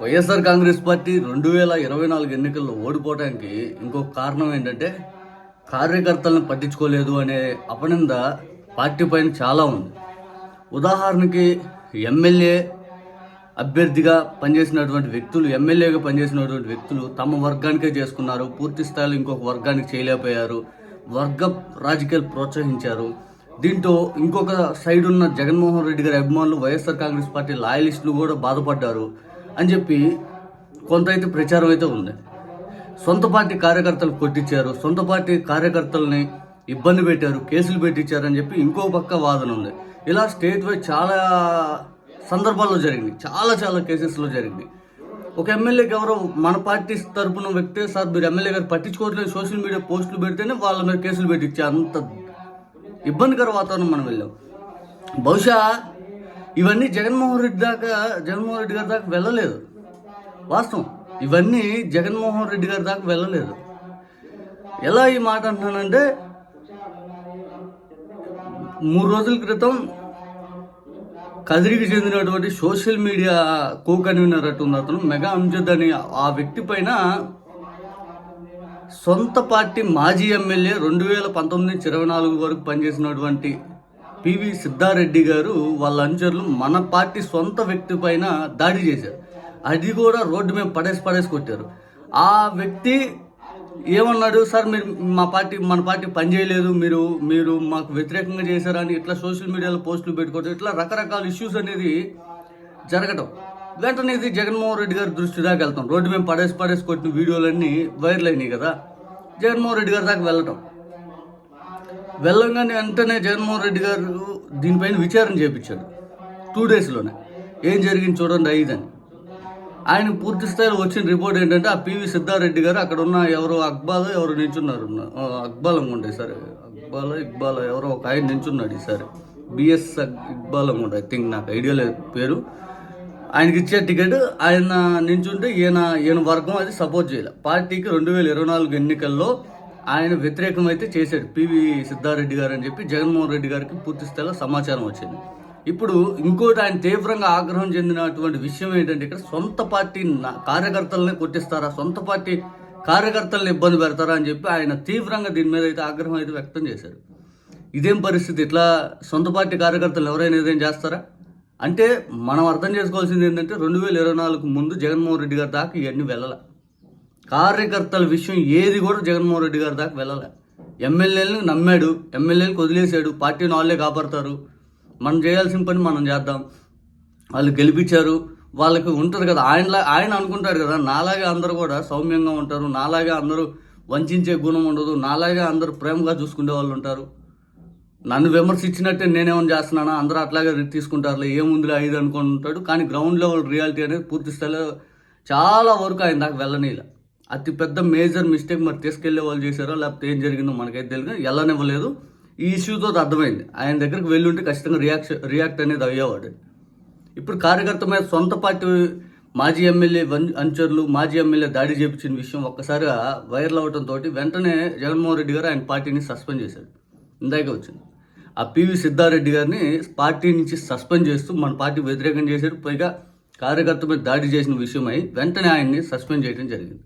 YSR Congress party రెండు వేల ఇరవై నాలుగు ఎన్నికల్లో ఓడిపోవడానికి ఇంకొక కారణం ఏంటంటే కార్యకర్తలను పట్టించుకోలేదు అనే అపనింద పార్టీ పైన చాలా ఉంది. ఉదాహరణకి ఎమ్మెల్యే అభ్యర్థిగా పనిచేసినటువంటి వ్యక్తులు ఎమ్మెల్యేగా పనిచేసినటువంటి వ్యక్తులు తమ వర్గానికే చేసుకున్నారు. పూర్తి స్థాయిలో ఇంకొక వర్గానికి చేయలేకపోయారు. వర్గ రాజకీయాలు ప్రోత్సహించారు. దీంతో ఇంకొక సైడ్ ఉన్న జగన్మోహన్ రెడ్డి గారి అభిమానులు వైఎస్ఆర్ కాంగ్రెస్ పార్టీ లాయలిస్టులు కూడా బాధపడ్డారు. అని చెప్పి కొంత అయితే ప్రచారం అయితే ఉంది. సొంత పార్టీ కార్యకర్తలు కొట్టించారు సొంత పార్టీ కార్యకర్తల్ని ఇబ్బంది పెట్టారు కేసులు పెట్టించారని చెప్పి ఇంకో పక్క వాదన ఉంది. ఇలా స్టేట్ వైజ్ చాలా సందర్భాల్లో జరిగింది చాలా చాలా కేసెస్లో జరిగింది. ఒక ఎమ్మెల్యేకి ఎవరో మన పార్టీ తరపున వ్యక్తే సార్ మీరు ఎమ్మెల్యే గారు పట్టించుకోవట్లేదు సోషల్ మీడియా పోస్టులు పెడితేనే వాళ్ళ మీద కేసులు పెట్టించే అంత ఇబ్బందికర వాతావరణం మనం వెళ్ళాం. బహుశా ఇవన్నీ జగన్మోహన్ రెడ్డి దాకా జగన్మోహన్ రెడ్డి గారి దాకా వెళ్ళలేదు. వాస్తవం. ఇవన్నీ జగన్మోహన్ రెడ్డి గారి దాకా వెళ్ళలేదు. ఎలా ఈ మాట అంటున్నానంటే మూడు రోజుల క్రితం కదిరికి చెందినటువంటి సోషల్ మీడియా కో కన్వీనర్ అటుంది అతను మెగా అంజద్ అని ఆ వ్యక్తి పైన సొంత పార్టీ మాజీ ఎమ్మెల్యే రెండు వేల పంతొమ్మిది నుంచి ఇరవై నాలుగు వరకు పనిచేసినటువంటి పివి సిద్ధారెడ్డి గారు వాళ్ళ అనుచరులు మన పార్టీ సొంత వ్యక్తి పైన దాడి చేశారు. అది కూడా రోడ్డు మీద పడేసి పడేసి కొట్టారు. ఆ వ్యక్తి ఏమన్నాడు? సార్ మీరు మా పార్టీ మన పార్టీ పనిచేయలేదు మీరు మీరు మాకు వ్యతిరేకంగా చేశారని ఇట్లా సోషల్ మీడియాలో పోస్టులు పెట్టుకోవడం ఇట్లా రకరకాల ఇష్యూస్ అనేది జరగటం. వెంటనే ఇది జగన్మోహన్ రెడ్డి గారి దృష్టి దాకా వెళ్తాం. రోడ్డు మేము పడేసి పడేసి కొట్టిన వీడియోలన్నీ వైరల్ అయినాయి కదా. జగన్మోహన్ రెడ్డి గారి దాకా వెళ్ళటం. వెళ్ళంగానే వెంటనే జగన్మోహన్ రెడ్డి గారు దీనిపైన విచారణ చేపించాడు టూ డేస్లోనే ఏం జరిగింది చూడండి ఐదని. ఆయన పూర్తి స్థాయిలో వచ్చిన రిపోర్ట్ ఏంటంటే ఆ పివి సిద్ధారెడ్డి గారు అక్కడ ఉన్న ఎవరో అక్బాల్ ఎవరు నించున్నారు. ఆ, అక్బాల్ సార్ సరే. అక్బాల్ ఇక్బాల్ ఎవరో ఒక ఆయన నించున్నాడు ఈసారి బిఎస్ ఇక్బాల్ అనుకోండి ఐ థింక్ నాకు ఐడియా లేదు పేరు. ఆయనకి ఇచ్చే టికెట్ ఆయన నించుంటే ఈయన ఈయన వర్గం అది సపోర్ట్ చేయాలి. పార్టీకి రెండు వేల ఇరవై నాలుగు ఎన్నికల్లో ఆయన వ్యతిరేకం అయితే చేశాడు. పివి సిద్ధారెడ్డి గారు అని చెప్పి జగన్మోహన్ రెడ్డి గారికి పూర్తి స్థాయిలో సమాచారం వచ్చింది. ఇప్పుడు ఇంకోటి ఆయన తీవ్రంగా ఆగ్రహం చెందినటువంటి విషయం ఏంటంటే ఇక్కడ సొంత పార్టీ కార్యకర్తలనే కొట్టిస్తారా? సొంత పార్టీ కార్యకర్తలను ఇబ్బంది పెడతారా అని చెప్పి ఆయన తీవ్రంగా దీని మీద అయితే ఆగ్రహం అయితే వ్యక్తం చేశారు. ఇదేం పరిస్థితి? ఇట్లా సొంత పార్టీ కార్యకర్తలు ఎవరైనా ఏదైనా చేస్తారా? అంటే మనం అర్థం చేసుకోవాల్సింది ఏంటంటే రెండు వేల ఇరవై నాలుగు ముందు జగన్మోహన్ రెడ్డి గారి దాకా ఇవన్నీ వెళ్ళలే. కార్యకర్తల విషయం ఏది కూడా జగన్మోహన్ రెడ్డి గారి దాకా వెళ్ళాలి. ఎమ్మెల్యేలను నమ్మాడు ఎమ్మెల్యేలకు వదిలేశాడు పార్టీని వాళ్ళే కాపాడతారు. మనం చేయాల్సిన పని మనం చేద్దాం. వాళ్ళు గెలిపించారు. వాళ్ళకి ఉంటుంది కదా ఆయనలా ఆయన అనుకుంటారు కదా నాలాగే అందరూ కూడా సౌమ్యంగా ఉంటారు నాలాగే అందరూ వంచే గుణం ఉండదు నాలాగే అందరూ ప్రేమగా చూసుకునే వాళ్ళు ఉంటారు. నన్ను విమర్శించినట్టే నేనేమని చేస్తున్నానా? అందరూ అట్లాగే తీసుకుంటారులే ఏముందిలే ఐదు అనుకుని ఉంటాడు కానీ గ్రౌండ్ లెవెల్ రియాలిటీ అనేది పూర్తి స్థాయిలో చాలా వరకు ఆయన దాకా వెళ్ళనీల. అతి పెద్ద మేజర్ మిస్టేక్ మరి తీసుకెళ్ళే వాళ్ళు చేశారో లేకపోతే ఏం జరిగిందో మనకైతే తెలియదు వెళ్ళనివ్వలేదు ఈ ఇష్యూతో అర్థమైంది. ఆయన దగ్గరికి వెళ్ళి ఉంటే ఖచ్చితంగా రియాక్షన్ రియాక్ట్ అనేది అయ్యేవాడు. ఇప్పుడు కార్యకర్త మీద సొంత పార్టీ మాజీ ఎమ్మెల్యే అనుచరులు మాజీ ఎమ్మెల్యే దాడి చేపించిన విషయం ఒక్కసారిగా వైరల్ అవడంతో వెంటనే జగన్మోహన్ రెడ్డి గారు ఆయన పార్టీని సస్పెండ్ చేశాడు. ఇందాకే వచ్చింది. ఆ పివి సిద్ధారెడ్డి గారిని పార్టీ నుంచి సస్పెండ్ చేస్తూ మన పార్టీ వ్యతిరేకం చేశారు. పైగా కార్యకర్త మీద దాడి చేసిన విషయమై వెంటనే ఆయన్ని సస్పెండ్ చేయడం జరిగింది.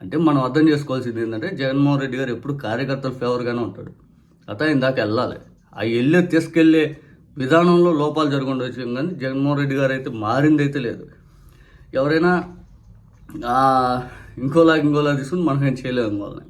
అంటే మనం అర్థం చేసుకోవాల్సింది ఏంటంటే జగన్మోహన్ రెడ్డి గారు ఎప్పుడు కార్యకర్తల ఫేవర్గానే ఉంటాడు. అత ఇందాక వెళ్ళాలి. ఆ వెళ్ళే తీసుకెళ్ళే విధానంలో లోపాలు జరుగుండొచ్చు కానీ జగన్మోహన్ రెడ్డి గారు అయితే మారింది అయితే లేదు. ఎవరైనా ఆ, ఇంకోలా ఇంకోలా తీసుకుని మనం ఏం చేయలేము వాళ్ళని.